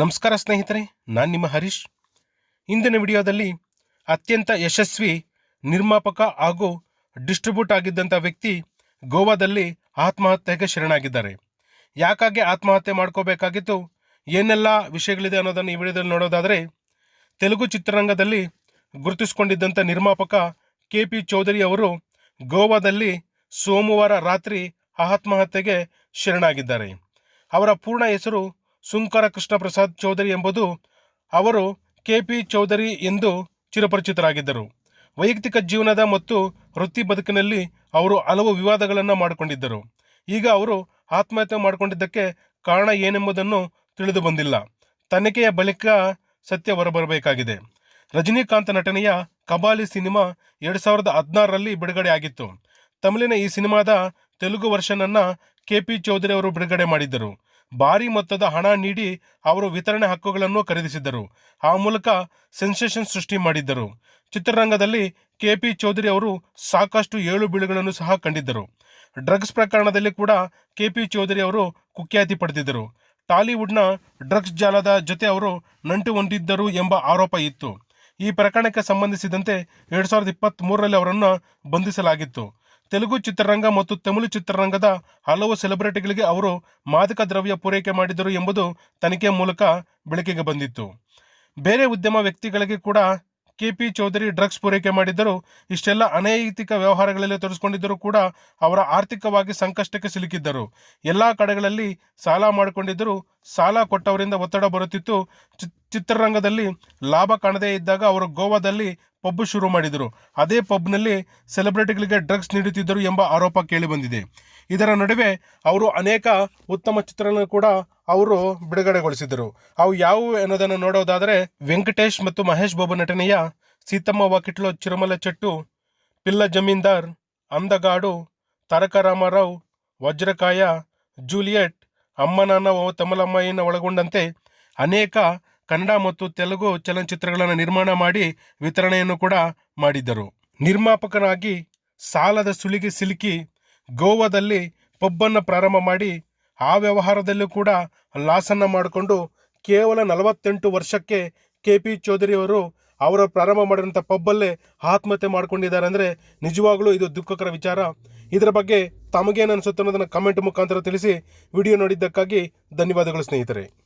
ನಮಸ್ಕಾರ ಸ್ನೇಹಿತರೆ, ನಾನು ನಿಮ್ಮ ಹರೀಶ್. ಇಂದಿನ ವಿಡಿಯೋದಲ್ಲಿ ಅತ್ಯಂತ ಯಶಸ್ವಿ ನಿರ್ಮಾಪಕ ಹಾಗೂ ಡಿಸ್ಟ್ರಿಬ್ಯೂಟ್ ಆಗಿದ್ದಂಥ ವ್ಯಕ್ತಿ ಗೋವಾದಲ್ಲಿ ಆತ್ಮಹತ್ಯೆಗೆ ಶರಣಾಗಿದ್ದಾರೆ. ಯಾಕಾಗಿ ಆತ್ಮಹತ್ಯೆ ಮಾಡ್ಕೋಬೇಕಾಗಿತ್ತು, ಏನೆಲ್ಲ ವಿಷಯಗಳಿದೆ ಅನ್ನೋದನ್ನು ಈ ವಿಡಿಯೋದಲ್ಲಿ ನೋಡೋದಾದರೆ, ತೆಲುಗು ಚಿತ್ರರಂಗದಲ್ಲಿ ಗುರುತಿಸಿಕೊಂಡಿದ್ದಂಥ ನಿರ್ಮಾಪಕ ಕೆ ಪಿ ಚೌಧರಿ ಅವರು ಗೋವಾದಲ್ಲಿ ಸೋಮವಾರ ರಾತ್ರಿ ಆತ್ಮಹತ್ಯೆಗೆ ಶರಣಾಗಿದ್ದಾರೆ. ಅವರ ಪೂರ್ಣ ಹೆಸರು ಸುಂಕರ ಕೃಷ್ಣ ಪ್ರಸಾದ್ ಚೌಧರಿ ಎಂಬುದು ಅವರು ಕೆ ಪಿ ಚೌಧರಿ ಎಂದು ಚಿರಪರಿಚಿತರಾಗಿದ್ದರು. ವೈಯಕ್ತಿಕ ಜೀವನದ ಮತ್ತು ವೃತ್ತಿ ಬದುಕಿನಲ್ಲಿ ಅವರು ಹಲವು ವಿವಾದಗಳನ್ನು ಮಾಡಿಕೊಂಡಿದ್ದರು. ಈಗ ಅವರು ಆತ್ಮಹತ್ಯೆ ಮಾಡಿಕೊಂಡಿದ್ದಕ್ಕೆ ಕಾರಣ ಏನೆಂಬುದನ್ನು ತಿಳಿದು ಬಂದಿಲ್ಲ. ತನಿಖೆಯ ಬಳಿಕ ಸತ್ಯ ಹೊರಬರಬೇಕಾಗಿದೆ. ರಜನಿಕಾಂತ್ ನಟನೆಯ ಕಬಾಲಿ ಸಿನಿಮಾ ಎರಡು ಸಾವಿರದ ಹದಿನಾರರಲ್ಲಿ ಬಿಡುಗಡೆ ಆಗಿತ್ತು ತಮಿಳಿನ ಈ ಸಿನಿಮಾದ ತೆಲುಗು ವರ್ಷನನ್ನು ಕೆ ಪಿ ಚೌಧರಿ ಅವರು ಬಿಡುಗಡೆ ಮಾಡಿದ್ದರು. ಭಾರಿ ಮೊತ್ತದ ಹಣ ನೀಡಿ ಅವರು ವಿತರಣೆ ಹಕ್ಕುಗಳನ್ನು ಖರೀದಿಸಿದ್ದರು. ಆ ಮೂಲಕ ಸೆನ್ಸೇಷನ್ ಸೃಷ್ಟಿ ಮಾಡಿದ್ದರು. ಚಿತ್ರರಂಗದಲ್ಲಿ ಕೆ ಪಿ ಚೌಧರಿ ಅವರು ಸಾಕಷ್ಟು ಏಳು ಬೀಳುಗಳನ್ನು ಸಹ ಕಂಡಿದ್ದರು. ಡ್ರಗ್ಸ್ ಪ್ರಕರಣದಲ್ಲಿ ಕೂಡ ಕೆ ಪಿ ಚೌಧರಿ ಅವರು ಕುಖ್ಯಾತಿ ಪಡೆದಿದ್ದರು. ಟಾಲಿವುಡ್ನ ಡ್ರಗ್ಸ್ ಜಾಲದ ಜೊತೆ ಅವರು ನಂಟು ಹೊಂದಿದ್ದರು ಎಂಬ ಆರೋಪ ಇತ್ತು. ಈ ಪ್ರಕರಣಕ್ಕೆ ಸಂಬಂಧಿಸಿದಂತೆ ಎರಡು ಸಾವಿರದ ಇಪ್ಪತ್ತ್ ಮೂರರಲ್ಲಿ ಅವರನ್ನು ಬಂಧಿಸಲಾಗಿತ್ತು. ತೆಲುಗು ಚಿತ್ರರಂಗ ಮತ್ತು ತಮಿಳು ಚಿತ್ರರಂಗದ ಹಲವು ಸೆಲೆಬ್ರಿಟಿಗಳಿಗೆ ಅವರು ಮಾದಕ ದ್ರವ್ಯ ಪೂರೈಕೆ ಮಾಡಿದರು ಎಂಬುದು ತನಿಖೆ ಮೂಲಕ ಬೆಳಕಿಗೆ ಬಂದಿತ್ತು. ಬೇರೆ ಉದ್ಯಮ ವ್ಯಕ್ತಿಗಳಿಗೆ ಕೂಡ ಕೆಪಿ ಚೌಧರಿ ಡ್ರಗ್ಸ್ ಪೂರೈಕೆ ಮಾಡಿದ್ದರು. ಇಷ್ಟೆಲ್ಲ ಅನೈತಿಕ ವ್ಯವಹಾರಗಳಲ್ಲಿ ತೊಡಸ್ಕೊಂಡಿದ್ದರೂ ಕೂಡ ಅವರ ಆರ್ಥಿಕವಾಗಿ ಸಂಕಷ್ಟಕ್ಕೆ ಸಿಲುಕಿದ್ದರು. ಎಲ್ಲ ಕಡೆಗಳಲ್ಲಿ ಸಾಲ ಮಾಡಿಕೊಂಡಿದ್ದರು. ಸಾಲ ಕೊಟ್ಟವರಿಂದ ಒತ್ತಡ ಬರುತ್ತಿತ್ತು. ಚಿತ್ರರಂಗದಲ್ಲಿ ಲಾಭ ಕಾಣದೇ ಇದ್ದಾಗ ಅವರು ಗೋವಾದಲ್ಲಿ ಪಬ್ ಶುರು ಮಾಡಿದರು. ಅದೇ ಪಬ್ನಲ್ಲಿ ಸೆಲೆಬ್ರಿಟಿಗಳಿಗೆ ಡ್ರಗ್ಸ್ ನೀಡುತ್ತಿದ್ದರು ಎಂಬ ಆರೋಪ ಕೇಳಿಬಂದಿದೆ ಇದರ ನಡುವೆ ಅವರು ಅನೇಕ ಉತ್ತಮ ಚಿತ್ರಗಳನ್ನು ಕೂಡ ಅವರು ಬಿಡುಗಡೆಗೊಳಿಸಿದರು. ಅವು ಯಾವುವು ಅನ್ನೋದನ್ನು ನೋಡೋದಾದರೆ ವೆಂಕಟೇಶ್ ಮತ್ತು ಮಹೇಶ್ ಬಾಬು ನಟನೆಯ ಸೀತಮ್ಮ ವಾಕಿಟ್ಲು, ಚಿರುಮಲ ಚೆಟ್ಟು, ಪಿಲ್ಲ ಜಮೀನ್ದಾರ್, ಅಂದಗಾಡು ತಾರಕ ರಾಮಾರಾವ್ ವಜ್ರಕಾಯ, ಜೂಲಿಯಟ್ ಅಮ್ಮನಾನ ಓ ತಮಲಮ್ಮಯ್ಯನ ಒಳಗೊಂಡಂತೆ ಅನೇಕ ಕನ್ನಡ ಮತ್ತು ತೆಲುಗು ಚಲನಚಿತ್ರಗಳನ್ನು ನಿರ್ಮಾಣ ಮಾಡಿ ವಿತರಣೆಯನ್ನು ಕೂಡ ಮಾಡಿದ್ದರು. ನಿರ್ಮಾಪಕನಾಗಿ ಸಾಲದ ಸುಳಿಗೆ ಸಿಲುಕಿ ಗೋವಾದಲ್ಲಿ ಪಬ್ಬನ್ನು ಪ್ರಾರಂಭ ಮಾಡಿ ಆ ವ್ಯವಹಾರದಲ್ಲೂ ಕೂಡ ಲಾಸನ್ನು ಮಾಡಿಕೊಂಡು ಕೇವಲ ನಲವತ್ತೆಂಟು ವರ್ಷಕ್ಕೆ ಕೆ ಪಿ ಚೌಧರಿ ಅವರು ಅವರು ಪ್ರಾರಂಭ ಮಾಡಿದಂಥ ಪಬ್ಬಲ್ಲೇ ಆತ್ಮಹತ್ಯೆ ಮಾಡ್ಕೊಂಡಿದ್ದಾರೆ ಅಂದರೆ ನಿಜವಾಗ್ಲೂ ಇದು ದುಃಖಕರ ವಿಚಾರ. ಇದರ ಬಗ್ಗೆ ತಮಗೇನು ಅನಿಸುತ್ತೆ ಅನ್ನೋದನ್ನು ಕಮೆಂಟ್ ಮುಖಾಂತರ ತಿಳಿಸಿ. ವಿಡಿಯೋ ನೋಡಿದ್ದಕ್ಕಾಗಿ ಧನ್ಯವಾದಗಳು ಸ್ನೇಹಿತರೆ.